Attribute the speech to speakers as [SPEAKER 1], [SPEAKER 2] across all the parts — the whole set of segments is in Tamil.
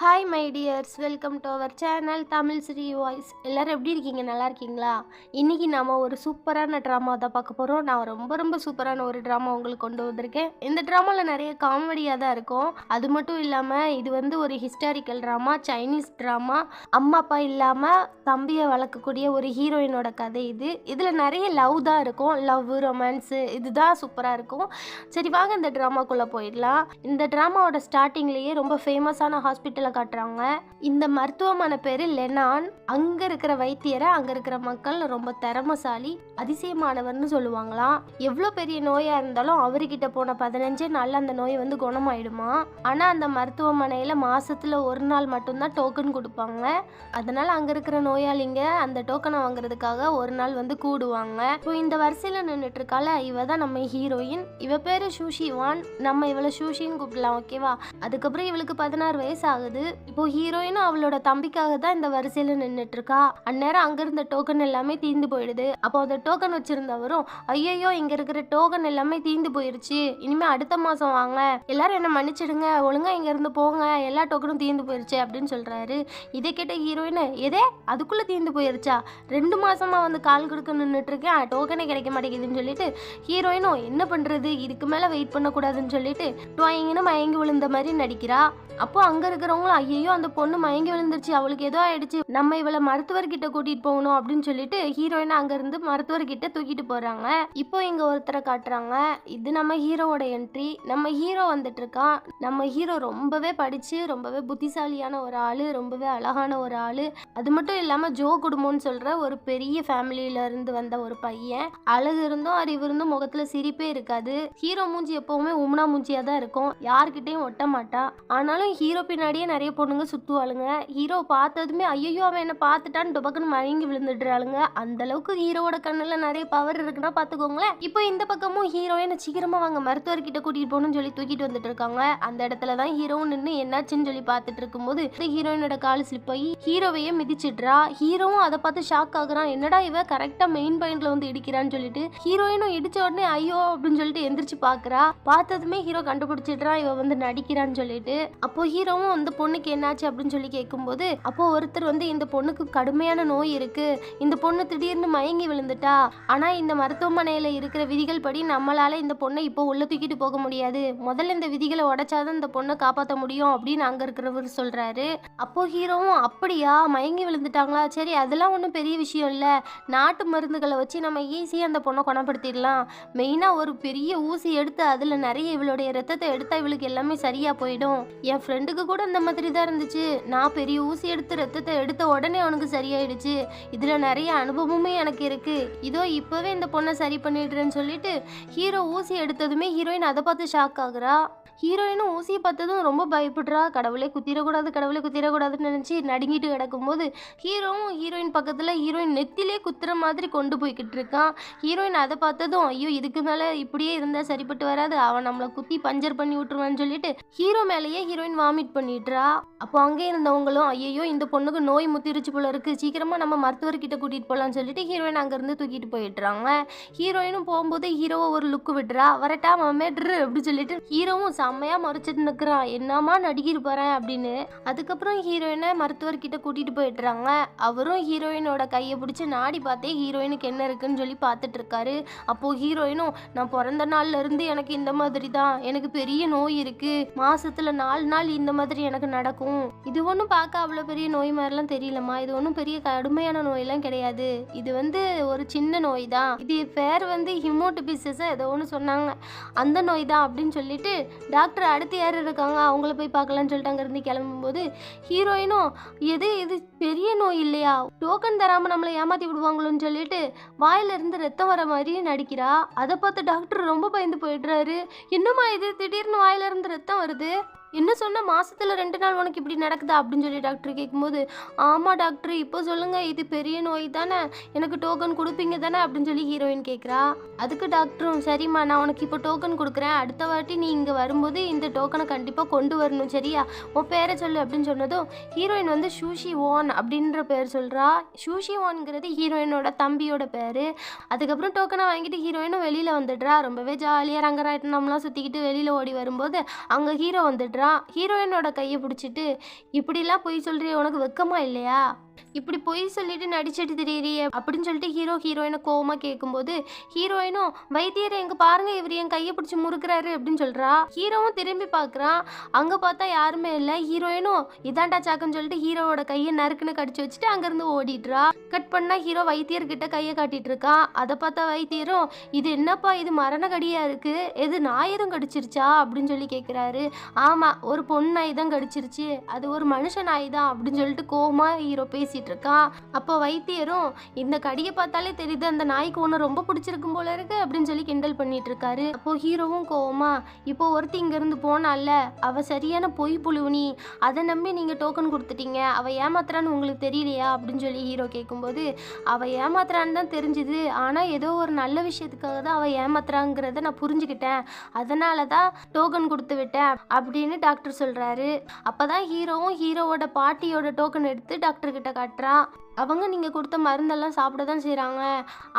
[SPEAKER 1] hi my dears welcome to our channel Tamil Sri voice எல்லோரும் எப்படி இருக்கீங்க நல்லா இருக்கீங்களா இன்றைக்கி நாம் ஒரு சூப்பரான ட்ராமாவை தான் பார்க்க போகிறோம் நான் ரொம்ப ரொம்ப சூப்பரான ஒரு ட்ராமா உங்களுக்கு கொண்டு வந்திருக்கேன் இந்த ட்ராமாவில் நிறைய காமெடியாக தான் இருக்கும் அது மட்டும் இல்லாமல் இது வந்து ஒரு ஹிஸ்டாரிக்கல் ட்ராமா சைனீஸ் ட்ராமா அம்மா அப்பா இல்லாமல் தம்பியை வளர்க்கக்கூடிய ஒரு ஹீரோயினோட கதை இது இதில் நிறைய லவ் தான் இருக்கும் லவ் ரொமான்ஸு இதுதான் சூப்பராக இருக்கும் சரி வாங்க இந்த ட்ராமாக்குள்ளே போயிடலாம் இந்த ட்ராமாவோட ஸ்டார்டிங்லேயே ரொம்ப ஃபேமஸான ஹாஸ்பிட்டல் ஹாஸ்பிட்டலை காட்டுறாங்க இந்த மருத்துவமனை பேர் லெனான் அங்கே இருக்கிற வைத்தியரை அங்கே இருக்கிற மக்கள் ரொம்ப திறமசாலி அதிசயமானவர்னு சொல்லுவாங்களாம் எவ்வளோ பெரிய நோயாக இருந்தாலும் அவர்கிட்ட போன பதினஞ்சே நாளில் அந்த நோய் வந்து குணமாயிடுமா ஆனால் அந்த மருத்துவமனையில் மாதத்தில் ஒரு நாள் மட்டும்தான் டோக்கன் கொடுப்பாங்க அதனால் அங்கே இருக்கிற நோயாளிங்க அந்த டோக்கனை வாங்குறதுக்காக ஒரு நாள் வந்து கூடுவாங்க இப்போ இந்த வரிசையில் நின்றுட்டு இருக்கால இவ தான் நம்ம ஹீரோயின் இவ பேர் சூஷிவான் நம்ம இவளை சூஷின்னு கூப்பிடலாம் ஓகேவா அதுக்கப்புறம் இவளுக்கு பதினாறு வயசு ஆகுது இப்போ ஹீரோயினும் அவளோட தம்பிக்காக தான் இந்த வரிசையில நின்றுட்டு இருக்கா அந்நேரம் அங்க இருந்த டோக்கன் எல்லாமே தீந்து போயிடுது அப்போ அந்த டோக்கன் வச்சிருந்தவரும் ஐயோ இங்க இருக்கிற டோக்கன் எல்லாமே தீந்து போயிருச்சு இனிமே அடுத்த மாசம் வாங்க எல்லாரும் என்ன மன்னிச்சிடுங்க ஒழுங்கா இங்க இருந்து போங்க எல்லா டோக்கனும் தீந்து போயிருச்சு அப்படின்னு சொல்றாரு இதை கேட்ட ஹீரோயின் எதே அதுக்குள்ள தீந்து போயிருச்சா ரெண்டு மாசமா வந்து கால் கொடுக்க நின்றுட்டு இருக்கேன் டோக்கனே கிடைக்க மாட்டேங்குதுன்னு சொல்லிட்டு ஹீரோயினும் என்ன பண்றது இதுக்கு மேல வெயிட் பண்ணக்கூடாதுன்னு சொல்லிட்டு டுவாயிங்கன்னு மயங்கி விழுந்த மாதிரி நடிக்கிறா அப்போ அங்க இருக்கிற இருக்கிறவங்களும் ஐயோ அந்த பொண்ணு மயங்கி விழுந்துருச்சு அவளுக்கு ஏதோ ஆயிடுச்சு நம்ம இவளை மருத்துவர்கிட்ட கூட்டிட்டு போகணும் அப்படின்னு சொல்லிட்டு ஹீரோயினை இருந்து மருத்துவர்கிட்ட தூக்கிட்டு போறாங்க இப்போ இங்க ஒருத்தரை காட்டுறாங்க இது நம்ம ஹீரோவோட என்ட்ரி நம்ம ஹீரோ வந்துட்டு இருக்கான் நம்ம ஹீரோ ரொம்பவே படிச்சு ரொம்பவே புத்திசாலியான ஒரு ஆளு ரொம்பவே அழகான ஒரு ஆளு அது மட்டும் இல்லாம ஜோ குடும்பம்னு சொல்ற ஒரு பெரிய ஃபேமிலியில இருந்து வந்த ஒரு பையன் அழகு இருந்தும் அறிவு இருந்தும் முகத்துல சிரிப்பே இருக்காது ஹீரோ மூஞ்சி எப்பவுமே உம்னா மூஞ்சியா தான் இருக்கும் யார்கிட்டயும் ஒட்ட மாட்டா ஆனாலும் ஹீரோ பின்னாடி பின்னாடியே நிறைய பொண்ணுங்க சுற்றுவாளுங்க ஹீரோ பார்த்ததுமே ஐயோ அவன் என்னை பார்த்துட்டான்னு டொபக்குன்னு மயங்கி விழுந்துடுறாளுங்க அந்த அளவுக்கு ஹீரோவோட கண்ணில் நிறைய பவர் இருக்குன்னா பார்த்துக்கோங்களேன் இப்போ இந்த பக்கமும் ஹீரோயினை சீக்கிரமாக வாங்க மருத்துவர்கிட்ட கூட்டிகிட்டு போகணும்னு சொல்லி தூக்கிட்டு வந்துட்டு இருக்காங்க அந்த இடத்துல தான் ஹீரோவும் நின்று என்னாச்சுன்னு சொல்லி பார்த்துட்டு இருக்கும்போது ஹீரோயினோட கால் ஸ்லிப் ஆகி ஹீரோவையே மிதிச்சிடுறா ஹீரோவும் அதை பார்த்து ஷாக் ஆகுறான் என்னடா இவன் கரெக்டாக மெயின் பாயிண்ட்ல வந்து இடிக்கிறான்னு சொல்லிட்டு ஹீரோயினும் இடிச்ச உடனே ஐயோ அப்படின்னு சொல்லிட்டு எந்திரிச்சு பார்க்குறா பார்த்ததுமே ஹீரோ கண்டுபிடிச்சிடுறான் இவன் வந்து நடிக்கிறான்னு சொல்லிட்டு அப்போ ஹீரோவும் வந்து அந்த பொண்ணுக்கு என்னாச்சு அப்படின்னு சொல்லி கேட்கும்போது அப்போது ஒருத்தர் வந்து இந்த பொண்ணுக்கு கடுமையான நோய் இருக்குது இந்த பொண்ணு திடீர்னு மயங்கி விழுந்துட்டா ஆனால் இந்த மருத்துவமனையில் இருக்கிற விதிகள் படி நம்மளால் இந்த பொண்ணை இப்போ உள்ளே தூக்கிட்டு போக முடியாது முதல்ல இந்த விதிகளை உடைச்சாதான் இந்த பொண்ணை காப்பாற்ற முடியும் அப்படின்னு அங்கே இருக்கிறவர் சொல்கிறாரு அப்போது ஹீரோவும் அப்படியா மயங்கி விழுந்துட்டாங்களா சரி அதெல்லாம் ஒன்றும் பெரிய விஷயம் இல்லை நாட்டு மருந்துகளை வச்சு நம்ம ஈஸியாக அந்த பொண்ணை குணப்படுத்திடலாம் மெயினாக ஒரு பெரிய ஊசி எடுத்து அதில் நிறைய இவளுடைய ரத்தத்தை எடுத்தால் இவளுக்கு எல்லாமே சரியாக போயிடும் என் ஃப்ரெண்டுக்கு கூட இருந்த மாதிரி தான் இருந்துச்சு நான் பெரிய ஊசி எடுத்து ரத்தத்தை எடுத்த உடனே அவனுக்கு சரியாயிடுச்சு இதில் நிறைய அனுபவமும் எனக்கு இருக்குது இதோ இப்போவே இந்த பொண்ணை சரி பண்ணிடுறேன்னு சொல்லிட்டு ஹீரோ ஊசி எடுத்ததுமே ஹீரோயின் அதை பார்த்து ஷாக் ஆகுறா ஹீரோயினும் ஊசியை பார்த்ததும் ரொம்ப பயப்படுறா கடவுளே குத்திடக்கூடாது கடவுளே குத்திரக்கூடாதுன்னு நினச்சி நடுங்கிட்டு கிடக்கும்போது ஹீரோவும் ஹீரோயின் பக்கத்தில் ஹீரோயின் நெத்திலே குத்துற மாதிரி கொண்டு போய்கிட்டு இருக்கான் ஹீரோயின் அதை பார்த்ததும் ஐயோ இதுக்கு மேலே இப்படியே இருந்தால் சரிப்பட்டு வராது அவன் நம்மளை குத்தி பஞ்சர் பண்ணி விட்டுருவான்னு சொல்லிட்டு ஹீரோ மேலேயே ஹீரோயின் வாமிட் பண்ணிட்டு விட்டுறா அப்போ அங்கே இருந்தவங்களும் ஐயோ இந்த பொண்ணுக்கு நோய் முத்திருச்சு போல இருக்குது சீக்கிரமாக நம்ம மருத்துவர்கிட்ட கூட்டிகிட்டு போகலான்னு சொல்லிட்டு ஹீரோயின் அங்கேருந்து தூக்கிட்டு போயிடுறாங்க ஹீரோயினும் போகும்போது ஹீரோவை ஒரு லுக்கு விடுறா வரட்டா மேட்ரு அப்படின்னு சொல்லிட்டு ஹீரோவும் செம்மையா மறைச்சிட்டு நிற்கிறான் என்னம்மா நடிக்கிட்டு போகிறேன் அப்படின்னு அதுக்கப்புறம் ஹீரோயினை மருத்துவர்கிட்ட கூட்டிகிட்டு போயிடுறாங்க அவரும் ஹீரோயினோட கையை பிடிச்சி நாடி பார்த்தே ஹீரோயினுக்கு என்ன இருக்குன்னு சொல்லி பார்த்துட்டு இருக்காரு அப்போது ஹீரோயினும் நான் பிறந்த இருந்து எனக்கு இந்த மாதிரி தான் எனக்கு பெரிய நோய் இருக்குது மாசத்துல நாலு நாள் இந்த மாதிரி எனக்கு நடக்கும் இது ஒன்றும் பார்க்க அவ்வளோ பெரிய நோய் மாதிரிலாம் தெரியலம்மா இது ஒன்றும் பெரிய கடுமையான நோயெல்லாம் கிடையாது இது வந்து ஒரு சின்ன நோய் தான் இது பேர் வந்து ஹிமோட்டிபிசஸ் ஏதோ ஒன்று சொன்னாங்க அந்த நோய் தான் அப்படின்னு சொல்லிட்டு டாக்டர் அடுத்து யார் இருக்காங்க அவங்கள போய் பார்க்கலாம்னு சொல்லிட்டு அங்கேருந்து கிளம்பும்போது ஹீரோயினும் எது இது பெரிய நோய் இல்லையா டோக்கன் தராமல் நம்மளை ஏமாற்றி விடுவாங்களோன்னு சொல்லிட்டு வாயிலிருந்து ரத்தம் வர மாதிரியே நடிக்கிறா அதை பார்த்து டாக்டர் ரொம்ப பயந்து போயிடுறாரு என்னம்மா இது திடீர்னு வாயிலிருந்து ரத்தம் வருது என்ன சொன்ன மாசத்துல ரெண்டு நாள் உனக்கு இப்படி நடக்குதா அப்படின்னு சொல்லி டாக்டர் கேட்கும்போது ஆமாம் டாக்டர் இப்போ சொல்லுங்கள் இது பெரிய நோய் தானே எனக்கு டோக்கன் கொடுப்பீங்க தானே அப்படின்னு சொல்லி ஹீரோயின் கேட்குறா அதுக்கு டாக்டரும் சரிம்மா நான் உனக்கு இப்போ டோக்கன் கொடுக்குறேன் அடுத்த வாட்டி நீ இங்கே வரும்போது இந்த டோக்கனை கண்டிப்பாக கொண்டு வரணும் சரியா உன் பேரை சொல்லு அப்படின்னு சொன்னதும் ஹீரோயின் வந்து ஷூஷி ஓன் அப்படின்ற பேர் சொல்கிறா ஷூஷி ஓன்ங்கிறது ஹீரோயினோட தம்பியோட பேர் அதுக்கப்புறம் டோக்கனை வாங்கிட்டு ஹீரோயினும் வெளியில் வந்துடுறா ரொம்பவே ஜாலியாக நம்மளாம் சுற்றிக்கிட்டு வெளியில் ஓடி வரும்போது அங்கே ஹீரோ வந்துடுறா காட்டுறான் ஹீரோயினோட கையை பிடிச்சிட்டு இப்படிலாம் பொய் சொல்கிறிய உனக்கு வெக்கமா இல்லையா இப்படி பொய் சொல்லிட்டு நடிச்சிட்டு திரியிறியே அப்படின்னு சொல்லிட்டு ஹீரோ ஹீரோயினை கோவமாக கேட்கும்போது ஹீரோயினும் வைத்தியரை எங்க பாருங்க இவர் என் கையை பிடிச்சி முறுக்கிறாரு அப்படின்னு சொல்றா ஹீரோவும் திரும்பி பாக்குறான் அங்கே பார்த்தா யாருமே இல்லை ஹீரோயினும் இதாண்டா சாக்குன்னு சொல்லிட்டு ஹீரோவோட கையை நறுக்குன்னு கடிச்சு வச்சுட்டு அங்கேருந்து ஓடிடுறா கட் பண்ணா ஹீரோ வைத்தியர்கிட்ட கையை காட்டிட்டு இருக்கா அதை பார்த்தா வைத்தியரும் இது என்னப்பா இது மரண கடியா இருக்கு எது நாயுதம் கடிச்சிருச்சா அப்படின்னு சொல்லி கேட்குறாரு ஆமாம் ஒரு பொண்ணு நாய் தான் கடிச்சிருச்சு அது ஒரு மனுஷ நாய் தான் அப்படின்னு சொல்லிட்டு கோமா ஹீரோ பேசி பேசிட்டு இருக்கா அப்போ வைத்தியரும் இந்த கடியை பார்த்தாலே தெரியுது அந்த நாய்க்கு ஒன்று ரொம்ப பிடிச்சிருக்கும் போல இருக்கு அப்படின்னு சொல்லி கிண்டல் பண்ணிட்டு இருக்காரு அப்போ ஹீரோவும் கோவமா இப்போ ஒருத்தி இங்கிருந்து போனால அவ சரியான பொய் புழுவுனி அதை நம்பி நீங்க டோக்கன் கொடுத்துட்டீங்க அவ ஏமாத்துறான்னு உங்களுக்கு தெரியலையா அப்படின்னு சொல்லி ஹீரோ கேட்கும்போது அவ ஏமாத்துறான்னு தான் தெரிஞ்சுது ஆனா ஏதோ ஒரு நல்ல விஷயத்துக்காக தான் அவ ஏமாத்துறாங்கிறத நான் புரிஞ்சுக்கிட்டேன் அதனால தான் டோக்கன் கொடுத்து விட்டேன் அப்படின்னு டாக்டர் சொல்றாரு அப்பதான் ஹீரோவும் ஹீரோவோட பாட்டியோட டோக்கன் எடுத்து டாக்டர் கிட்ட காட்டுறான் அவங்க நீங்கள் கொடுத்த மருந்தெல்லாம் சாப்பிட தான் செய்கிறாங்க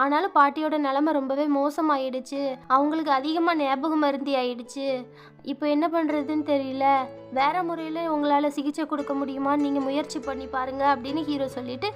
[SPEAKER 1] ஆனாலும் பாட்டியோட நிலமை ரொம்பவே மோசமாயிடுச்சு அவங்களுக்கு அதிகமாக ஞாபக மருந்தி ஆயிடுச்சு இப்போ என்ன பண்ணுறதுன்னு தெரியல வேறு முறையில் உங்களால் சிகிச்சை கொடுக்க முடியுமான்னு நீங்கள் முயற்சி பண்ணி பாருங்கள் அப்படின்னு ஹீரோ சொல்லிவிட்டு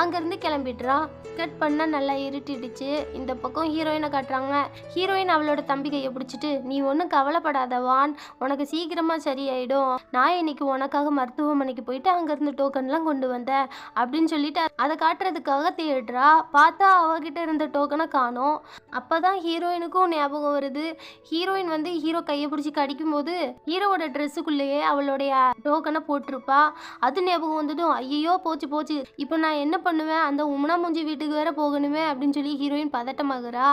[SPEAKER 1] அங்கேருந்து கிளம்பிடுறான் கட் பண்ணால் நல்லா இருட்டிடுச்சு இந்த பக்கம் ஹீரோயினை காட்டுறாங்க ஹீரோயின் அவளோட கையை பிடிச்சிட்டு நீ ஒன்றும் கவலைப்படாத வான் உனக்கு சீக்கிரமாக சரியாயிடும் நான் இன்னைக்கு உனக்காக மருத்துவமனைக்கு போயிட்டு அங்கேருந்து டோக்கன்லாம் கொண்டு வந்தேன் அப்படின்னு சொல்லிட்டு அதை காட்டுறதுக்காக தேடுறா பார்த்தா அவகிட்ட இருந்த டோக்கனை காணும் அப்போ தான் ஹீரோயினுக்கும் ஞாபகம் வருது ஹீரோயின் வந்து ஹீரோ கையை பிடிச்சி கடிக்கும் போது ஹீரோவோட ட்ரெஸ்ஸுக்குள்ளேயே அவளுடைய டோக்கனை போட்டிருப்பா அது ஞாபகம் வந்ததும் ஐயோ போச்சு போச்சு இப்போ நான் என்ன பண்ணுவேன் அந்த உமனா மூஞ்சி வீட்டுக்கு வேற போகணுமே அப்படின்னு சொல்லி ஹீரோயின் பதட்டமாகறா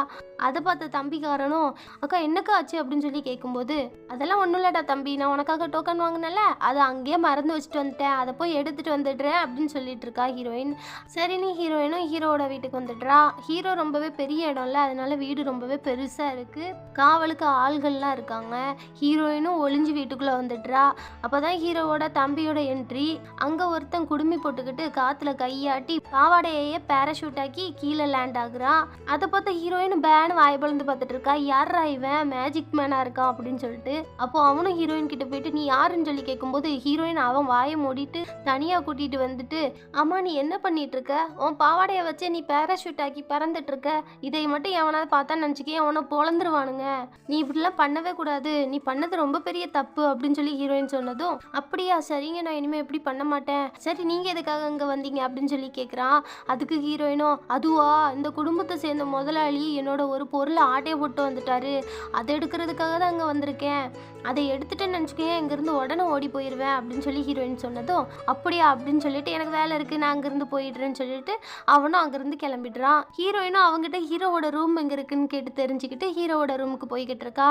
[SPEAKER 1] அதை பார்த்த தம்பிக்காரனும் அக்கா என்னக்கா ஆச்சு அப்படின்னு சொல்லி கேட்கும்போது அதெல்லாம் ஒன்றும் இல்லடா தம்பி நான் உனக்காக டோக்கன் வாங்கினல அதை அங்கேயே மறந்து வச்சுட்டு வந்துட்டேன் அதை போய் எடுத்துகிட்டு வந்துடுறேன் அப்படின்னு சொல்லிட்டு இருக்கா ஹீரோயின் சரின்னு ஹீரோயினும் ஹீரோவோட வீட்டுக்கு வந்துடுறா ஹீரோ ரொம்பவே பெரிய இடம்ல அதனால வீடு ரொம்பவே பெருசாக இருக்குது காவலுக்கு ஆள்கள்லாம் இருக்காங்க ஹீரோயினும் ஒளிஞ்சு வீட்டுக்குள்ளே வந்துடுறா அப்போ தான் ஹீரோவோட தம்பியோட என்ட்ரி அங்கே ஒருத்தன் குடுமி போட்டுக்கிட்டு காற்றுல கையாட்டி பாவாடையே பேராஷூட் ஆக்கி கீழே லேண்ட் ஆகுறான் அதை பார்த்து ஹீரோயின் பேனு வாய்ப்பளந்து பார்த்துட்டு இருக்கா யார் இவன் மேஜிக் மேனாக இருக்கான் அப்படின்னு சொல்லிட்டு அப்போ அவனும் ஹீரோயின் கிட்ட போயிட்டு நீ யாருன்னு சொல்லி கேட்கும்போது ஹீரோயின் அவன் வாயை மூடிட்டு தனியாக கூட்டிகிட்டு வந்துட்டு அம்மா நீ என்ன பண்ணி பண்ணிகிட்ருக்க உன் பாவாடையை வச்சே நீ பேராஷூட் ஆக்கி பறந்துட்டுருக்க இதை மட்டும் எவனாவது பார்த்தா நினச்சிக்கே அவனை பொழந்துருவானுங்க நீ இப்படிலாம் பண்ணவே கூடாது நீ பண்ணது ரொம்ப பெரிய தப்பு அப்படின்னு சொல்லி ஹீரோயின் சொன்னதும் அப்படியா சரிங்க நான் இனிமேல் எப்படி பண்ண மாட்டேன் சரி நீங்கள் எதுக்காக இங்கே வந்தீங்க அப்படின்னு சொல்லி கேட்குறான் அதுக்கு ஹீரோயினும் அதுவா இந்த குடும்பத்தை சேர்ந்த முதலாளி என்னோட ஒரு பொருளை ஆட்டையை போட்டு வந்துட்டாரு அதை எடுக்கிறதுக்காக தான் அங்கே வந்திருக்கேன் அதை எடுத்துட்டு நினச்சிக்கோங்க இங்கேருந்து உடனே ஓடி போயிடுவேன் அப்படின்னு சொல்லி ஹீரோயின் சொன்னதும் அப்படியா அப்படின்னு சொல்லிட்டு எனக்கு வேலை இருக்குது நான் அங்கேருந்து போயிடுறேன்னு சொல்லிட்டு அவனும் அங்கேருந்து கிளம்பிடுறான் ஹீரோயினும் அவங்ககிட்ட ஹீரோவோட ரூம் எங்கே இருக்குன்னு கேட்டு தெரிஞ்சுக்கிட்டு ஹீரோவோட ரூமுக்கு போய்கிட்டு இருக்கா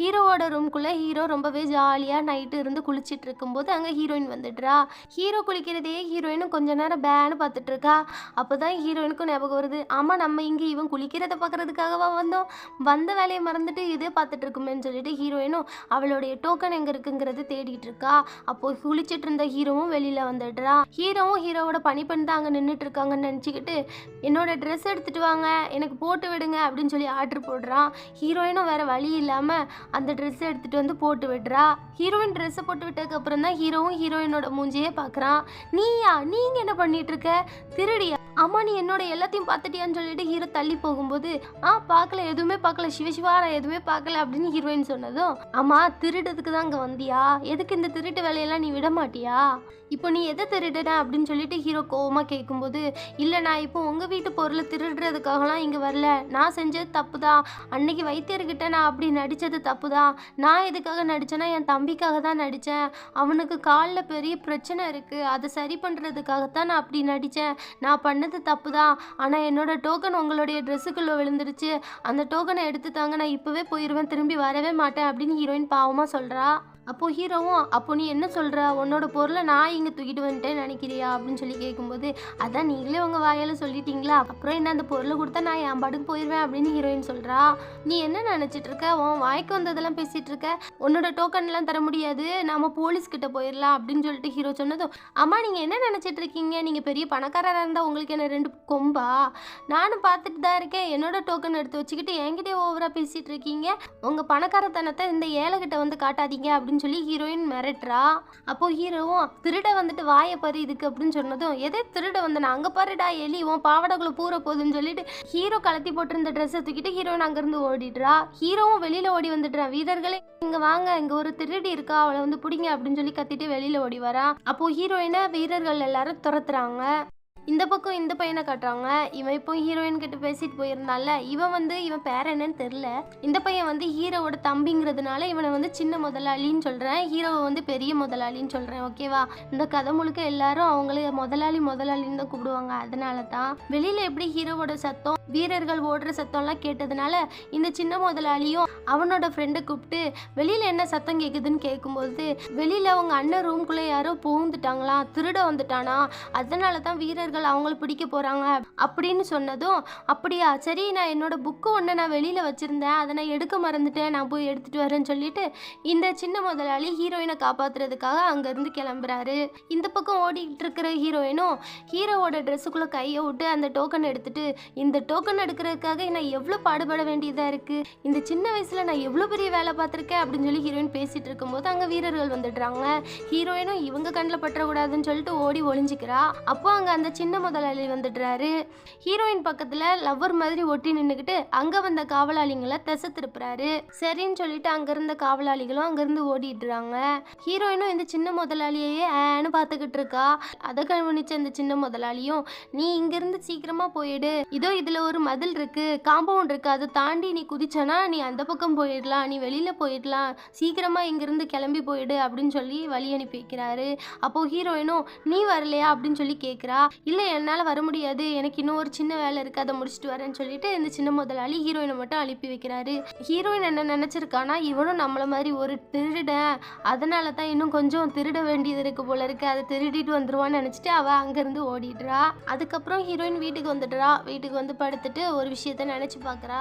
[SPEAKER 1] ஹீரோவோட ரூம்குள்ளே ஹீரோ ரொம்பவே ஜாலியாக நைட்டு இருந்து குளிச்சுட்டு இருக்கும்போது அங்கே ஹீரோயின் வந்துடுறா ஹீரோ குளிக்கிறதையே ஹீரோயினும் கொஞ்ச நேரம் பேனு பார்த்துட்டு இருக்கா அப்போ தான் ஹீரோயினுக்கும் ஞாபகம் வருது ஆமாம் நம்ம இங்கே இவன் குளிக்கிறத பார்க்குறதுக்காகவா வந்தோம் வந்த வேலையை மறந்துட்டு இதே பார்த்துட்டு இருக்குமேன்னு சொல்லிட்டு ஹீரோயினும் அவளோட அவளுடைய டோக்கன் எங்கே இருக்குங்கிறத தேடிட்டு இருக்கா அப்போ குளிச்சிட்டு இருந்த ஹீரோவும் வெளியில் வந்துடுறா ஹீரோவும் ஹீரோவோட பணி தான் அங்கே நின்றுட்டு இருக்காங்கன்னு நினச்சிக்கிட்டு என்னோட ட்ரெஸ் எடுத்துகிட்டு வாங்க எனக்கு போட்டு விடுங்க அப்படின்னு சொல்லி ஆர்டர் போடுறான் ஹீரோயினும் வேறு வழி இல்லாமல் அந்த ட்ரெஸ்ஸை எடுத்துகிட்டு வந்து போட்டு விடுறா ஹீரோயின் ட்ரெஸ்ஸை போட்டு விட்டதுக்கப்புறம் தான் ஹீரோவும் ஹீரோயினோட மூஞ்சியே பாக்குறான் நீயா நீங்கள் என்ன பண்ணிட்டு இருக்க திருடியா அம்மா நீ என்னோட எல்லாத்தையும் பார்த்துட்டியான்னு சொல்லிட்டு ஹீரோ தள்ளி போகும்போது ஆ பார்க்கல எதுவுமே பார்க்கல சிவசிவா நான் எதுவுமே பார்க்கல அப்படின்னு ஹீரோயின் சொன்னதும் அம்மா திருடுறதுக்கு தான் இங்கே வந்தியா எதுக்கு இந்த திருட்டு வேலையெல்லாம் நீ விட மாட்டியா இப்போ நீ எதை திருடுன அப்படின்னு சொல்லிட்டு ஹீரோ கோவமாக கேட்கும்போது இல்லை நான் இப்போ உங்கள் வீட்டு பொருளை திருடுறதுக்காகலாம் இங்கே வரல நான் செஞ்சது தப்பு தான் அன்னைக்கு வைத்தியர்கிட்ட நான் அப்படி நடித்தது தப்பு தான் நான் எதுக்காக நடித்தேன்னா என் தம்பிக்காக தான் நடித்தேன் அவனுக்கு காலில் பெரிய பிரச்சனை இருக்குது அதை சரி பண்ணுறதுக்காகத்தான் நான் அப்படி நடித்தேன் நான் பண்ணது தப்பு தான் ஆனால் என்னோட டோக்கன் உங்களுடைய ட்ரெஸ்ஸுக்குள்ளே விழுந்துருச்சு அந்த டோக்கனை எடுத்து தாங்க நான் இப்போவே போயிடுவேன் திரும்பி வரவே மாட்டேன் அப்படின்னு ஹீரோயின் பாவம் பாவமாக சொல்கிறா அப்போது ஹீரோவும் அப்போ நீ என்ன சொல்கிற உன்னோட பொருளை நான் இங்கே தூக்கிட்டு வந்துட்டேன்னு நினைக்கிறியா அப்படின்னு சொல்லி கேட்கும்போது அதான் நீங்களே உங்கள் வாயால் சொல்லிட்டீங்களா அப்புறம் என்ன அந்த பொருளை கொடுத்தா நான் என் பாடுக்கு போயிடுவேன் அப்படின்னு ஹீரோயின் சொல்கிறா நீ என்ன நினச்சிட்டு இருக்க உன் வாய்க்கு வந்ததெல்லாம் பேசிகிட்டு இருக்க உன்னோட டோக்கன்லாம் தர முடியாது நம்ம போலீஸ்கிட்ட போயிடலாம் அப்படின்னு சொல்லிட்டு ஹீரோ சொன்னதும் அம்மா நீங்கள் என்ன நினச்சிட்டு இருக்கீங்க நீங்கள் பெரிய பணக்காரராக இருந்தால் உங்களுக்கு என்ன ரெண்டு கொம்பா நானும் பார்த்துட்டு தான் இருக்கேன் என்னோட டோக்கன் எடுத்து வச்சுக்கிட்டு என்கிட்டயே ஓவராக பேசிகிட்டு இருக்கீங்க உங்கள் பணக்காரத்தனத்தை இந்த ஏழைகிட்ட வந்து காட்டாதீங்க அப்படின்னு அப்படின்னு சொல்லி ஹீரோயின் மிரட்டுறா அப்போது ஹீரோவும் திருட வந்துட்டு வாயை பாரு இதுக்கு அப்படின்னு சொன்னதும் எதே திருட வந்து நான் அங்கே பாருடா எலி உன் பாவடைக்குள்ள பூர போகுதுன்னு சொல்லிட்டு ஹீரோ கலத்தி போட்டிருந்த ட்ரெஸ்ஸை தூக்கிட்டு ஹீரோயின் அங்கேருந்து ஓடிடுறா ஹீரோவும் வெளியில் ஓடி வந்துடுறான் வீரர்களே இங்கே வாங்க இங்கே ஒரு திருடி இருக்கா அவளை வந்து பிடிங்க அப்படின்னு சொல்லி கத்திட்டு வெளியில் ஓடி வரா அப்போது ஹீரோயினை வீரர்கள் எல்லாரும் துரத்துறாங்க இந்த பக்கம் இந்த பையனை காட்டுறாங்க இவன் இப்போ ஹீரோயின் கிட்ட பேசிட்டு போயிருந்தால இவன் வந்து இவன் பேர என்னன்னு தெரில இந்த பையன் வந்து ஹீரோவோட தம்பிங்கிறதுனால இவனை வந்து சின்ன முதலாளின்னு சொல்கிறேன் ஹீரோவை வந்து பெரிய முதலாளின்னு சொல்கிறேன் ஓகேவா இந்த கதை முழுக்க எல்லாரும் அவங்களே முதலாளி முதலாளின்னு தான் கூப்பிடுவாங்க அதனால தான் வெளியில் எப்படி ஹீரோவோட சத்தம் வீரர்கள் ஓடுற சத்தம்லாம் கேட்டதுனால இந்த சின்ன முதலாளியும் அவனோட ஃப்ரெண்டை கூப்பிட்டு வெளியில் என்ன சத்தம் கேட்குதுன்னு கேட்கும்போது வெளியில் அவங்க அண்ணன் ரூம்குள்ளே யாரோ புகுந்துட்டாங்களாம் திருட வந்துட்டானா அதனால தான் வீரர்கள் அவங்கள பிடிக்க போகிறாங்க அப்படின்னு சொன்னதும் அப்படியா சரி நான் என்னோட புக்கு ஒன்று நான் வெளியில் வச்சுருந்தேன் அதை நான் எடுக்க மறந்துட்டேன் நான் போய் எடுத்துகிட்டு வரேன்னு சொல்லிட்டு இந்த சின்ன முதலாளி ஹீரோயினை காப்பாற்றுறதுக்காக அங்கேருந்து கிளம்புறாரு இந்த பக்கம் ஓடிக்கிட்டு இருக்கிற ஹீரோயினும் ஹீரோவோட ட்ரெஸ்ஸுக்குள்ளே கையை விட்டு அந்த டோக்கன் எடுத்துகிட்டு இந்த டோ டோக்கன் எடுக்கிறதுக்காக நான் எவ்வளோ பாடுபட வேண்டியதாக இருக்குது இந்த சின்ன வயசில் நான் எவ்வளோ பெரிய வேலை பார்த்துருக்கேன் அப்படின்னு சொல்லி ஹீரோயின் பேசிகிட்டு இருக்கும்போது அங்கே வீரர்கள் வந்துடுறாங்க ஹீரோயினும் இவங்க கண்ணில் பற்றக்கூடாதுன்னு சொல்லிட்டு ஓடி ஒளிஞ்சிக்கிறா அப்போ அங்கே அந்த சின்ன முதலாளி வந்துடுறாரு ஹீரோயின் பக்கத்தில் லவ்வர் மாதிரி ஒட்டி நின்றுக்கிட்டு அங்கே வந்த காவலாளிங்களை திசை திருப்புறாரு சரின்னு சொல்லிட்டு அங்கே இருந்த காவலாளிகளும் அங்கேருந்து ஓடிடுறாங்க ஹீரோயினும் இந்த சின்ன முதலாளியையே ஏன்னு பார்த்துக்கிட்டு இருக்கா அதை கவனிச்ச இந்த சின்ன முதலாளியும் நீ இங்கேருந்து சீக்கிரமாக போயிடு இதோ இதில் ஒரு ஒரு மதில் இருக்குது காம்பவுண்ட் இருக்குது அதை தாண்டி நீ குதிச்சனா நீ அந்த பக்கம் போயிடலாம் நீ வெளியில் போயிடலாம் சீக்கிரமாக இங்கேருந்து கிளம்பி போயிடு அப்படின்னு சொல்லி வழி அனுப்பி வைக்கிறாரு அப்போது ஹீரோயினும் நீ வரலையா அப்படின்னு சொல்லி கேட்குறா இல்லை என்னால் வர முடியாது எனக்கு இன்னும் ஒரு சின்ன வேலை இருக்குது அதை முடிச்சுட்டு வரேன்னு சொல்லிட்டு இந்த சின்ன முதலாளி ஹீரோயினை மட்டும் அனுப்பி வைக்கிறாரு ஹீரோயின் என்ன நினச்சிருக்கானா இவனும் நம்மளை மாதிரி ஒரு திருடன் அதனால தான் இன்னும் கொஞ்சம் திருட வேண்டியது இருக்குது போல இருக்குது அதை திருடிட்டு வந்துடுவான்னு நினச்சிட்டு அவள் அங்கேருந்து ஓடிடுறா அதுக்கப்புறம் ஹீரோயின் வீட்டுக்கு வந்துடுறா வீட்டுக்கு வந்து படுத்துட்டு ஒரு விஷயத்த நினைச்சு பார்க்குறா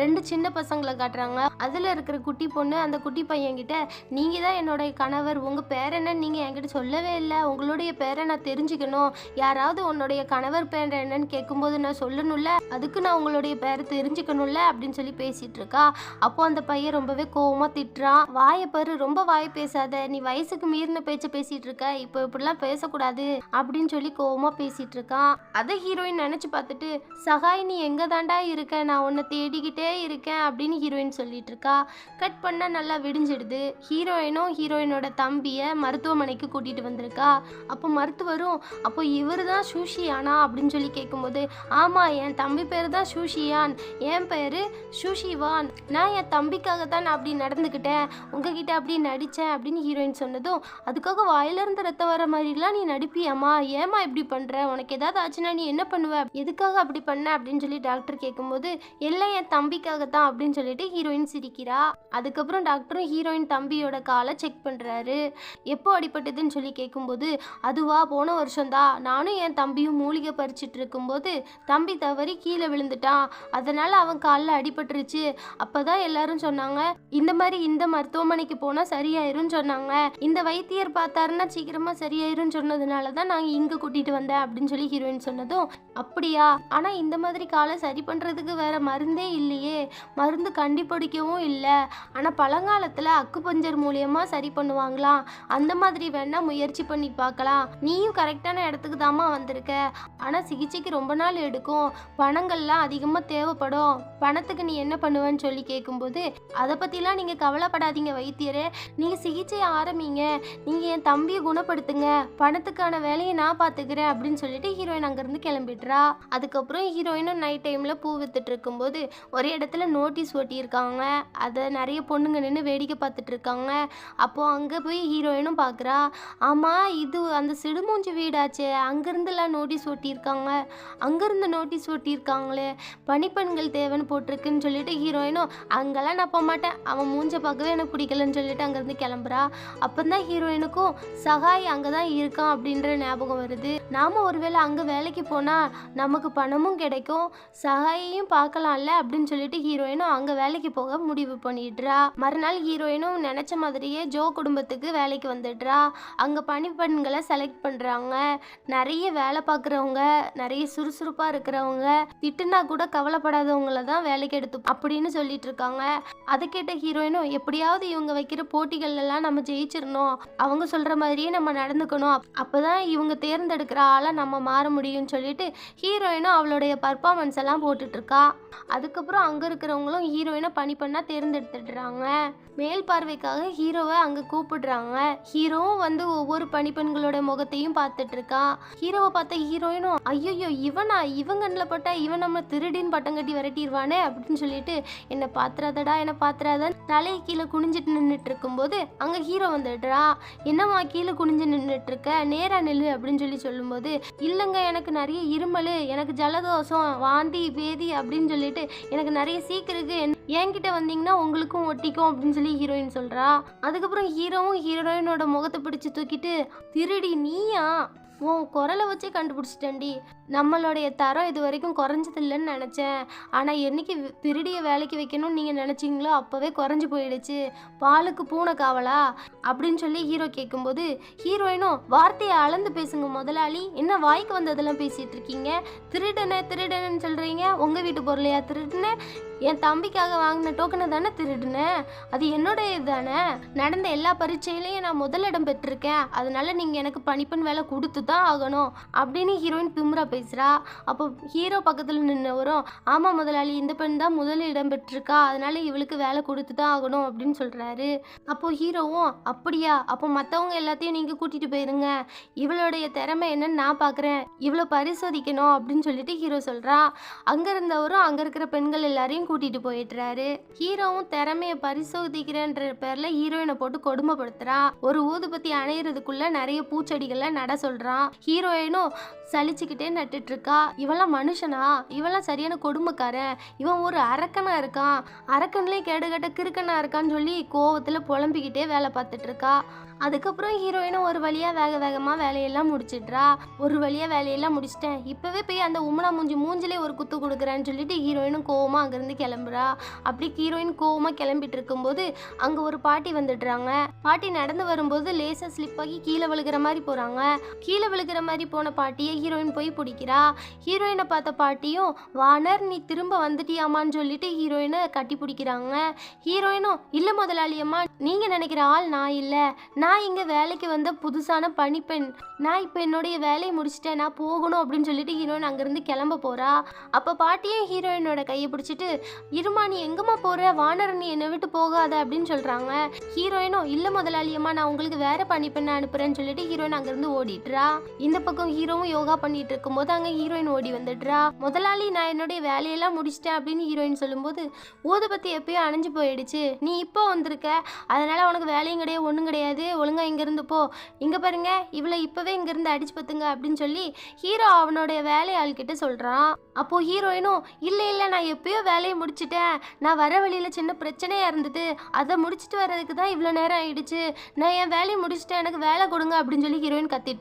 [SPEAKER 1] ரெண்டு சின்ன பசங்களை காட்டுறாங்க அதில் இருக்கிற குட்டி பொண்ணு அந்த குட்டி பையன் கிட்ட நீங்கள் தான் என்னுடைய கணவர் உங்கள் பேர் என்னன்னு நீங்கள் என்கிட்ட சொல்லவே இல்லை உங்களுடைய பேரை நான் தெரிஞ்சுக்கணும் யாராவது உன்னுடைய கணவர் பேர் என்னன்னு கேட்கும்போது நான் சொல்லணும்ல அதுக்கு நான் உங்களுடைய பேரை தெரிஞ்சுக்கணும்ல அப்படின்னு சொல்லி பேசிட்டு இருக்கா அப்போ அந்த பையன் ரொம்பவே கோவமாக திட்டுறான் வாயை பாரு ரொம்ப வாய் பேசாத நீ வயசுக்கு மீறின பேச்சை பேசிட்டு இருக்க இப்போ இப்படிலாம் பேசக்கூடாது அப்படின்னு சொல்லி கோவமாக பேசிட்டு இருக்கான் அதை ஹீரோயின் நினைச்சு பார்த்துட்டு சகாய் நீ எங்கே தாண்டா இருக்க நான் உன்னை தேடிக்கிட்டே இருக்கேன் அப்படின்னு ஹீரோயின் சொல்லிட்டு இருக்கா கட் பண்ணால் நல்லா விடிஞ்சிடுது ஹீரோயினும் ஹீரோயினோட தம்பியை மருத்துவமனைக்கு கூட்டிகிட்டு வந்திருக்கா அப்போ மருத்துவரும் அப்போ இவர் தான் சூஷியானா அப்படின்னு சொல்லி கேட்கும்போது ஆமாம் என் தம்பி பேர் தான் சூஷியான் என் பேர் சூஷிவான் நான் என் தம்பிக்காக தான் நான் அப்படி நடந்துக்கிட்டேன் உங்ககிட்ட அப்படி நடித்தேன் அப்படின்னு ஹீரோயின் சொன்னதும் அதுக்காக வாயிலிருந்து ரத்தம் வர மாதிரிலாம் நீ நடிப்பியாம்மா ஏமா இப்படி பண்ணுற உனக்கு ஏதாவது ஆச்சுன்னா நீ என்ன பண்ணுவ எதுக்காக அப்படி பண்ண அப்படின்னு அப்படின்னு சொல்லி டாக்டர் கேட்கும்போது எல்லாம் என் தம்பிக்காக தான் அப்படின்னு சொல்லிட்டு ஹீரோயின் சிரிக்கிறா அதுக்கப்புறம் டாக்டரும் ஹீரோயின் தம்பியோட காலை செக் பண்ணுறாரு எப்போ அடிபட்டதுன்னு சொல்லி கேட்கும்போது அதுவா போன வருஷம்தான் நானும் என் தம்பியும் மூலிகை பறிச்சிட்டு இருக்கும்போது தம்பி தவறி கீழே விழுந்துட்டான் அதனால் அவன் காலில் அடிபட்டுருச்சு அப்போ தான் எல்லாரும் சொன்னாங்க இந்த மாதிரி இந்த மருத்துவமனைக்கு போனால் சரியாயிரும்னு சொன்னாங்க இந்த வைத்தியர் பார்த்தாருன்னா சீக்கிரமாக சரியாயிரும்னு சொன்னதுனால தான் நாங்கள் இங்கே கூட்டிகிட்டு வந்தேன் அப்படின்னு சொல்லி ஹீரோயின் சொன்னதும் அப்படியா ஆனால் இந்த மாதிரி காலை சரி பண்ணுறதுக்கு வேறு மருந்தே இல்லையே மருந்து கண்டுபிடிக்கவும் இல்லை ஆனால் பழங்காலத்தில் அக்கு பஞ்சர் மூலியமாக சரி பண்ணுவாங்களாம் அந்த மாதிரி வேணால் முயற்சி பண்ணி பார்க்கலாம் நீயும் கரெக்டான இடத்துக்கு தாம்மா வந்திருக்க ஆனால் சிகிச்சைக்கு ரொம்ப நாள் எடுக்கும் பணங்கள்லாம் அதிகமாக தேவைப்படும் பணத்துக்கு நீ என்ன பண்ணுவேன்னு சொல்லி கேட்கும்போது அதை பற்றிலாம் நீங்கள் கவலைப்படாதீங்க வைத்தியரே நீங்கள் சிகிச்சையை ஆரம்பிங்க நீங்கள் என் தம்பியை குணப்படுத்துங்க பணத்துக்கான வேலையை நான் பார்த்துக்கிறேன் அப்படின்னு சொல்லிட்டு ஹீரோயின் அங்கேருந்து கிளம்பிடுறா அதுக்கப்புறம் ஹீரோயினும் நைட் டைமில் பூ வித்துட்டு இருக்கும்போது ஒரே இடத்துல நோட்டீஸ் ஒட்டியிருக்காங்க அதை நிறைய பொண்ணுங்க நின்று வேடிக்கை பார்த்துட்டு இருக்காங்க அப்போது அங்கே போய் ஹீரோயினும் பார்க்குறா ஆமாம் இது அந்த சிடுமூஞ்சி வீடாச்சு அங்கேருந்துலாம் நோட்டீஸ் ஒட்டியிருக்காங்க அங்கேருந்து நோட்டீஸ் ஒட்டியிருக்காங்களே பனிப்பெண்கள் தேவைன்னு போட்டிருக்குன்னு சொல்லிட்டு ஹீரோயினும் அங்கெல்லாம் நான் போக மாட்டேன் அவன் மூஞ்ச பார்க்கவே எனக்கு பிடிக்கலன்னு சொல்லிட்டு அங்கேருந்து கிளம்புறா அப்போ தான் ஹீரோயினுக்கும் சகாய் அங்கே தான் இருக்கான் அப்படின்ற ஞாபகம் வருது நாம் ஒருவேளை அங்கே வேலைக்கு போனால் நமக்கு பணமும் கிடைக்கும் சகாயையும் பார்க்கலாம்ல அப்படின்னு சொல்லிட்டு ஹீரோயினும் அங்கே வேலைக்கு போக முடிவு பண்ணிடுறா மறுநாள் ஹீரோயினும் நினச்ச மாதிரியே ஜோ குடும்பத்துக்கு வேலைக்கு வந்துடுறா அங்கே பணிப்பெண்களை செலக்ட் பண்ணுறாங்க நிறைய வேலை பார்க்குறவங்க நிறைய சுறுசுறுப்பாக இருக்கிறவங்க திட்டுனா கூட கவலைப்படாதவங்கள தான் வேலைக்கு எடுத்து அப்படின்னு சொல்லிட்டு இருக்காங்க அதை கேட்ட ஹீரோயினும் எப்படியாவது இவங்க வைக்கிற போட்டிகள்லாம் நம்ம ஜெயிச்சிடணும் அவங்க சொல்கிற மாதிரியே நம்ம நடந்துக்கணும் அப்போ தான் இவங்க தேர்ந்தெடுக்கிற ஆளாக நம்ம மாற முடியும்னு சொல்லிட்டு ஹீரோயினும் அவளுடைய பர்ஃபார்மன்ஸ் பெர்ஃபார்மன்ஸ் எல்லாம் போட்டுட்ருக்கா அதுக்கப்புறம் அங்கே இருக்கிறவங்களும் ஹீரோயினை பணி பண்ணால் தேர்ந்தெடுத்துடுறாங்க மேல் பார்வைக்காக ஹீரோவை அங்கே கூப்பிடுறாங்க ஹீரோவும் வந்து ஒவ்வொரு பணிப்பெண்களோட முகத்தையும் இருக்கா ஹீரோவை பார்த்த ஹீரோயினும் ஐயோயோ இவனா இவன் கண்ணில் போட்டா இவன் நம்ம திருடின்னு பட்டம் கட்டி விரட்டிடுவானே அப்படின்னு சொல்லிட்டு என்னை பாத்திராதடா என்னை பாத்திராதன் தலையை கீழே குனிஞ்சிட்டு நின்றுட்டு இருக்கும்போது அங்கே ஹீரோ வந்துடுறா என்னம்மா கீழே குனிஞ்சு நின்றுட்டு இருக்க நேரா நெல் அப்படின்னு சொல்லி சொல்லும்போது இல்லைங்க எனக்கு நிறைய இருமல் எனக்கு ஜலதோஷம் வாந்தி பேதி அப்படின்னு சொல்லிட்டு எனக்கு நிறைய சீக்கிருக்கு என்கிட்ட வந்தீங்கன்னா உங்களுக்கும் ஒட்டிக்கும் அப்படின்னு சொல்லி ஹீரோயின் சொல்கிறா அதுக்கப்புறம் ஹீரோவும் ஹீரோயினோட முகத்தை பிடிச்சி தூக்கிட்டு திருடி நீயா உன் குரலை வச்சே கண்டுபிடிச்சிட்டேன்டி நம்மளுடைய தரம் இது வரைக்கும் இல்லைன்னு நினச்சேன் ஆனால் என்னைக்கு திருடிய வேலைக்கு வைக்கணும்னு நீங்கள் நினச்சிங்களோ அப்போவே குறைஞ்சி போயிடுச்சு பாலுக்கு பூனை காவலா அப்படின்னு சொல்லி ஹீரோ கேட்கும்போது ஹீரோயினும் வார்த்தையை அளந்து பேசுங்க முதலாளி என்ன வாய்க்கு வந்ததெல்லாம் பேசிகிட்டு இருக்கீங்க திருடனை திருடனன்னு சொல்கிறீங்க உங்கள் வீட்டு பொருளையா திருடுனே என் தம்பிக்காக வாங்கின டோக்கனை தானே திருடினேன் அது என்னோட தானே நடந்த எல்லா பரீட்சையிலையும் நான் முதலிடம் பெற்றிருக்கேன் அதனால நீங்கள் எனக்கு பணிப்பெண் வேலை கொடுத்து தான் ஆகணும் அப்படின்னு ஹீரோயின் திமுறா பேசுகிறா அப்போ ஹீரோ பக்கத்தில் நின்றவரும் ஆமாம் முதலாளி இந்த பெண் தான் முதலிடம் இடம் பெற்றிருக்கா அதனால இவளுக்கு வேலை கொடுத்து தான் ஆகணும் அப்படின்னு சொல்கிறாரு அப்போது ஹீரோவும் அப்படியா அப்போ மற்றவங்க எல்லாத்தையும் நீங்கள் கூட்டிகிட்டு போயிருங்க இவளுடைய திறமை என்னன்னு நான் பார்க்குறேன் இவ்வளோ பரிசோதிக்கணும் அப்படின்னு சொல்லிட்டு ஹீரோ சொல்கிறா அங்கே இருந்தவரும் அங்கே இருக்கிற பெண்கள் எல்லாரையும் கூட்டிகிட்டு போயிட்டுறாரு ஹீரோவும் திறமையை பரிசோதிக்கிறன்ற பேரில் ஹீரோயினை போட்டு கொடுமைப்படுத்துகிறான் ஒரு ஊதுபத்தி அணையிறதுக்குள்ளே நிறைய பூச்செடிகளை நட சொல்கிறான் ஹீரோயினும் சலிச்சுக்கிட்டே இருக்கா இவெல்லாம் மனுஷனா இவெல்லாம் சரியான கொடுமைக்காரன் இவன் ஒரு அரக்கனாக இருக்கான் அரக்கன்லேயே கேடுகட்ட கிருக்கனா இருக்கான்னு சொல்லி கோவத்தில் புலம்பிக்கிட்டே வேலை பார்த்துட்ருக்கா அதுக்கப்புறம் ஹீரோயினும் ஒரு வழியாக வேக வேகமாக வேலையெல்லாம் முடிச்சிட்றா ஒரு வழியாக வேலையெல்லாம் முடிச்சிட்டேன் இப்போவே போய் அந்த உமனா மூஞ்சி மூஞ்சிலே ஒரு குத்து கொடுக்குறேன்னு சொல்லிட்டு ஹீரோயினும் கோவமாக அங்கேருந்து கிளம்புறா அப்படி ஹீரோயின் கோவமாக கிளம்பிட்டு இருக்கும்போது அங்கே ஒரு பாட்டி வந்துடுறாங்க பாட்டி நடந்து வரும்போது லேசாக ஆகி கீழே விழுகிற மாதிரி போகிறாங்க கீழே விழுகிற மாதிரி போன பாட்டியை ஹீரோயின் போய் பிடிக்கிறா ஹீரோயினை பார்த்த பாட்டியும் வானர் நீ திரும்ப வந்துட்டியாமான்னு சொல்லிட்டு ஹீரோயினை கட்டி பிடிக்கிறாங்க ஹீரோயினும் இல்லை முதலாளியம்மா நீங்கள் நினைக்கிற ஆள் நான் இல்லை நான் நான் இங்கே வேலைக்கு வந்த புதுசான பணிப்பெண் நான் இப்போ என்னுடைய வேலையை முடிச்சுட்டேன் நான் போகணும் அப்படின்னு சொல்லிட்டு ஹீரோயின் அங்கேருந்து கிளம்ப போகிறா அப்போ பாட்டியும் ஹீரோயினோட கையை பிடிச்சிட்டு இருமா நீ எங்கம்மா போகிற வானர் நீ என்னை விட்டு போகாத அப்படின்னு சொல்கிறாங்க ஹீரோயினும் இல்லை முதலாளியம்மா நான் உங்களுக்கு வேற பணிப்பெண்ணை அனுப்புகிறேன்னு சொல்லிட்டு ஹீரோயின் அங்கேருந்து ஓடிடுறா இந்த பக்கம் ஹீரோவும் யோகா பண்ணிட்டு போது அங்கே ஹீரோயின் ஓடி வந்துடுறா முதலாளி நான் என்னுடைய வேலையெல்லாம் முடிச்சிட்டேன் அப்படின்னு ஹீரோயின் சொல்லும்போது ஊதுபத்தி எப்பயும் அணைஞ்சு போயிடுச்சு நீ இப்போ வந்திருக்க அதனால உனக்கு வேலையும் கிடையாது ஒன்றும் கிடையாது ஒழுங்காக இங்கேருந்து போ இங்கே பாருங்க இவளை இப்போவே இங்கேருந்து அடிச்சு பார்த்துங்க அப்படின்னு சொல்லி ஹீரோ அவனுடைய வேலையாள்கிட்ட சொல்கிறான் அப்போது ஹீரோயினும் இல்லை இல்லை நான் எப்பயோ வேலையை முடிச்சிட்டேன் நான் வர வழியில் சின்ன பிரச்சனையாக இருந்தது அதை முடிச்சுட்டு வர்றதுக்கு தான் இவ்வளோ நேரம் ஆகிடுச்சு நான் என் வேலையை முடிச்சுட்டேன் எனக்கு வேலை கொடுங்க அப்படின்னு சொல்லி ஹீரோயின் கத்திட்டு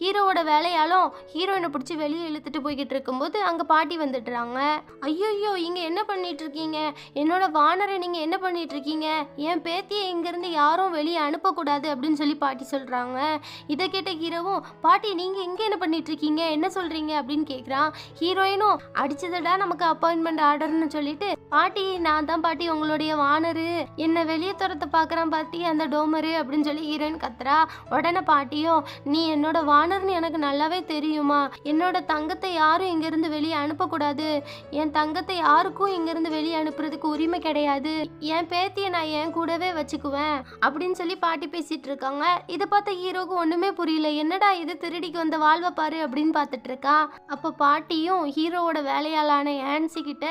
[SPEAKER 1] ஹீரோவோட வேலையாலும் ஹீரோயினை பிடிச்சி வெளியே இழுத்துட்டு போய்கிட்டு இருக்கும்போது அங்கே பாட்டி வந்துடுறாங்க ஐயோ இங்கே என்ன பண்ணிகிட்ருக்கீங்க இருக்கீங்க வானரை நீங்கள் என்ன பண்ணிகிட்ருக்கீங்க இருக்கீங்க என் பேத்தியை இங்கேருந்து யாரும் வெளியே அனுப்பக்கூடாது அப்படின்னு சொல்லி பாட்டி சொல்கிறாங்க இதை கேட்ட ஹீரோவும் பாட்டி நீங்கள் இங்கே என்ன பண்ணிட்டு இருக்கீங்க என்ன சொல்கிறீங்க அப்படின்னு கேட்குறான் ஹீரோயின் வேணும் அடிச்சதடா நமக்கு அப்பாயின்மெண்ட் ஆர்டர்னு சொல்லிட்டு பாட்டி நான் தான் பாட்டி உங்களுடைய வானரு என்ன வெளியே துரத்த பாக்குறான் பாட்டி அந்த டோமரு அப்படின்னு சொல்லி ஹீரோயின் கத்துறா உடனே பாட்டியோ நீ என்னோட வானர்னு எனக்கு நல்லாவே தெரியுமா என்னோட தங்கத்தை யாரும் இங்கிருந்து வெளியே அனுப்பக்கூடாது என் தங்கத்தை யாருக்கும் இங்கிருந்து வெளியே அனுப்புறதுக்கு உரிமை கிடையாது என் பேத்தியை நான் என் கூடவே வச்சுக்குவேன் அப்படின்னு சொல்லி பாட்டி பேசிட்டு இருக்காங்க இதை பார்த்த ஹீரோக்கு ஒண்ணுமே புரியல என்னடா இது திருடிக்கு வந்த வாழ்வை பாரு அப்படின்னு பார்த்துட்டு இருக்கா அப்போ பாட்டியும் ஹீரோவோட வேலையாளான ஏன்சி கிட்ட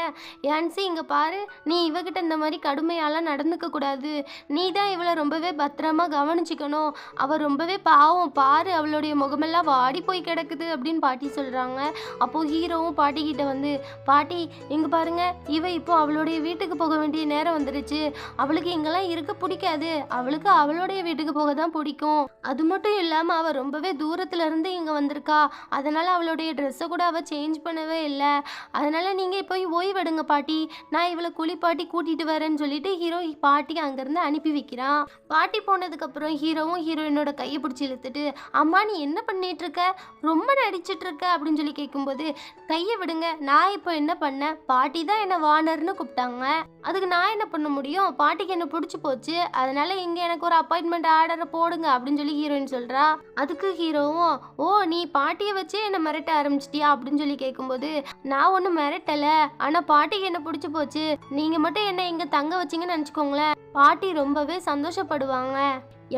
[SPEAKER 1] ஏன்சி இங்கே பாரு நீ இவகிட்ட இந்த மாதிரி கடுமையாலாம் நடந்துக்க கூடாது நீ தான் இவளை ரொம்பவே பத்திரமா கவனிச்சுக்கணும் அவள் ரொம்பவே பாவம் பாரு அவளுடைய முகமெல்லாம் வாடி போய் கிடக்குது அப்படின்னு பாட்டி சொல்கிறாங்க அப்போது ஹீரோவும் பாட்டிக்கிட்ட வந்து பாட்டி இங்கே பாருங்க இவ இப்போ அவளுடைய வீட்டுக்கு போக வேண்டிய நேரம் வந்துருச்சு அவளுக்கு இங்கெல்லாம் இருக்க பிடிக்காது அவளுக்கு அவளுடைய வீட்டுக்கு போக தான் பிடிக்கும் அது மட்டும் இல்லாமல் அவள் ரொம்பவே தூரத்துல இருந்து இங்கே வந்திருக்கா அதனால் அவளுடைய ட்ரெஸ்ஸை கூட அவள் சேஞ்ச் பண்ணவே முடியவே இல்லை அதனால் நீங்கள் போய் ஓய்வெடுங்க பாட்டி நான் இவளை குளிப்பாட்டி கூட்டிகிட்டு வரேன்னு சொல்லிட்டு ஹீரோ பாட்டி அங்கேருந்து அனுப்பி வைக்கிறான் பாட்டி போனதுக்கப்புறம் ஹீரோவும் ஹீரோயினோட கையை பிடிச்சி இழுத்துட்டு அம்மா நீ என்ன பண்ணிகிட்ருக்க இருக்க ரொம்ப நடிச்சிட்ருக்க அப்படின்னு சொல்லி கேட்கும்போது கையை விடுங்க நான் இப்போ என்ன பண்ணேன் பாட்டி தான் என்னை வானர்னு கூப்பிட்டாங்க அதுக்கு நான் என்ன பண்ண முடியும் பாட்டிக்கு என்ன பிடிச்சி போச்சு அதனால் இங்கே எனக்கு ஒரு அப்பாயின்மெண்ட் ஆர்டரை போடுங்க அப்படின்னு சொல்லி ஹீரோயின் சொல்கிறா அதுக்கு ஹீரோவும் ஓ நீ பாட்டியை வச்சே என்னை மிரட்ட ஆரம்பிச்சிட்டியா அப்படின்னு சொல்லி கேட்கும்போது போது நான் ஒன்றும் மிரட்டல ஆனால் பாட்டிக்கு என்ன பிடிச்சி போச்சு நீங்கள் மட்டும் என்ன இங்கே தங்க வச்சிங்கன்னு நினச்சிக்கோங்களேன் பாட்டி ரொம்பவே சந்தோஷப்படுவாங்க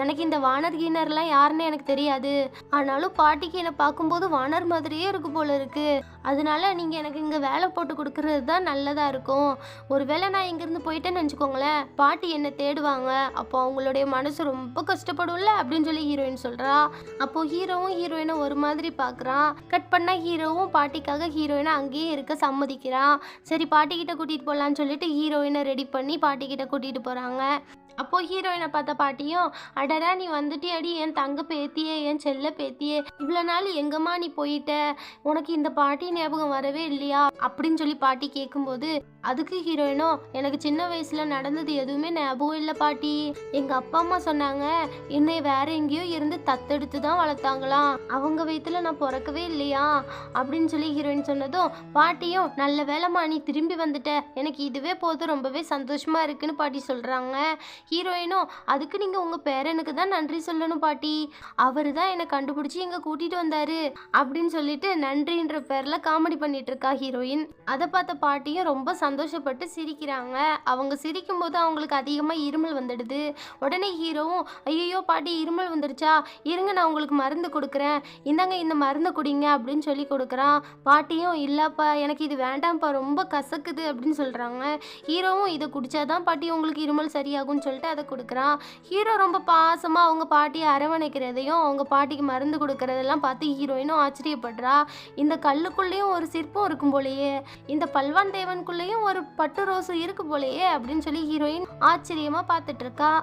[SPEAKER 1] எனக்கு இந்த வானர் கீனர்லாம் யாருன்னு எனக்கு தெரியாது ஆனாலும் பாட்டிக்கு என்னை பார்க்கும்போது வானர் மாதிரியே இருக்கு போல இருக்கு அதனால நீங்கள் எனக்கு இங்கே வேலை போட்டு கொடுக்குறது தான் நல்லதாக இருக்கும் ஒரு வேளை நான் இங்கேருந்து போயிட்டேன்னு நினச்சிக்கோங்களேன் பாட்டி என்னை தேடுவாங்க அப்போ அவங்களுடைய மனசு ரொம்ப கஷ்டப்படும்ல அப்படின்னு சொல்லி ஹீரோயின் சொல்கிறா அப்போது ஹீரோவும் ஹீரோயினை ஒரு மாதிரி பார்க்குறான் கட் பண்ணால் ஹீரோவும் பாட்டிக்காக ஹீரோயினை அங்கேயே இருக்க சம்மதிக்கிறான் சரி பாட்டிக்கிட்ட கூட்டிகிட்டு போகலான்னு சொல்லிட்டு ஹீரோயினை ரெடி பண்ணி பாட்டிக்கிட்ட கூட்டிகிட்டு போகிறாங்க அப்போது ஹீரோயினை பார்த்த பாட்டியும் அடடா நீ வந்துட்டே அடி என் தங்க பேத்தியே என் செல்ல பேத்தியே இவ்வளோ நாள் எங்கம்மா நீ போயிட்ட உனக்கு இந்த பாட்டி ஞாபகம் வரவே இல்லையா அப்படின்னு சொல்லி பாட்டி கேட்கும்போது அதுக்கு ஹீரோயினோ எனக்கு சின்ன வயசுல நடந்தது எதுவுமே ஞாபகம் இல்லை பாட்டி எங்க அப்பா அம்மா சொன்னாங்க என்னை வேற எங்கேயோ இருந்து தத்தெடுத்து தான் வளர்த்தாங்களாம் அவங்க வயிற்றுல நான் பிறக்கவே இல்லையா அப்படின்னு சொல்லி ஹீரோயின் சொன்னதும் பாட்டியும் நல்ல வேலைம்மா நீ திரும்பி வந்துட்ட எனக்கு இதுவே போதும் ரொம்பவே சந்தோஷமா இருக்குன்னு பாட்டி சொல்றாங்க ஹீரோயினும் அதுக்கு நீங்க உங்க பேரனுக்கு தான் நன்றி சொல்லணும் பாட்டி அவர் தான் என்னை கண்டுபிடிச்சி எங்க கூட்டிட்டு வந்தாரு அப்படின்னு சொல்லிட்டு நன்றின்ற பேர்ல காமெடி பண்ணிட்டு இருக்கா ஹீரோயின் அதை பார்த்த பாட்டியும் ரொம்ப சந்தோஷப்பட்டு சிரிக்கிறாங்க அவங்க சிரிக்கும் போது அவங்களுக்கு அதிகமாக இருமல் வந்துடுது உடனே ஹீரோவும் ஐயோ பாட்டி இருமல் வந்துடுச்சா இருங்க நான் உங்களுக்கு மருந்து கொடுக்குறேன் இந்தாங்க இந்த மருந்து குடிங்க அப்படின்னு சொல்லி கொடுக்குறான் பாட்டியும் இல்லைப்பா எனக்கு இது வேண்டாம்ப்பா ரொம்ப கசக்குது அப்படின்னு சொல்கிறாங்க ஹீரோவும் இதை குடித்தாதான் பாட்டி உங்களுக்கு இருமல் சரியாகும்னு சொல்லிட்டு அதை கொடுக்குறான் ஹீரோ ரொம்ப பாசமாக அவங்க பாட்டியை அரவணைக்கிறதையும் அவங்க பாட்டிக்கு மருந்து கொடுக்குறதெல்லாம் பார்த்து ஹீரோயினும் ஆச்சரியப்படுறா இந்த கல்லுக்குள்ள அவனுக்குள்ளேயும் ஒரு சிற்பம் இருக்கும் போலயே இந்த பல்வான் தேவனுக்குள்ளேயும் ஒரு பட்டு ரோசு இருக்கு போலயே அப்படின்னு சொல்லி ஹீரோயின் ஆச்சரியமா பார்த்துட்டு இருக்கா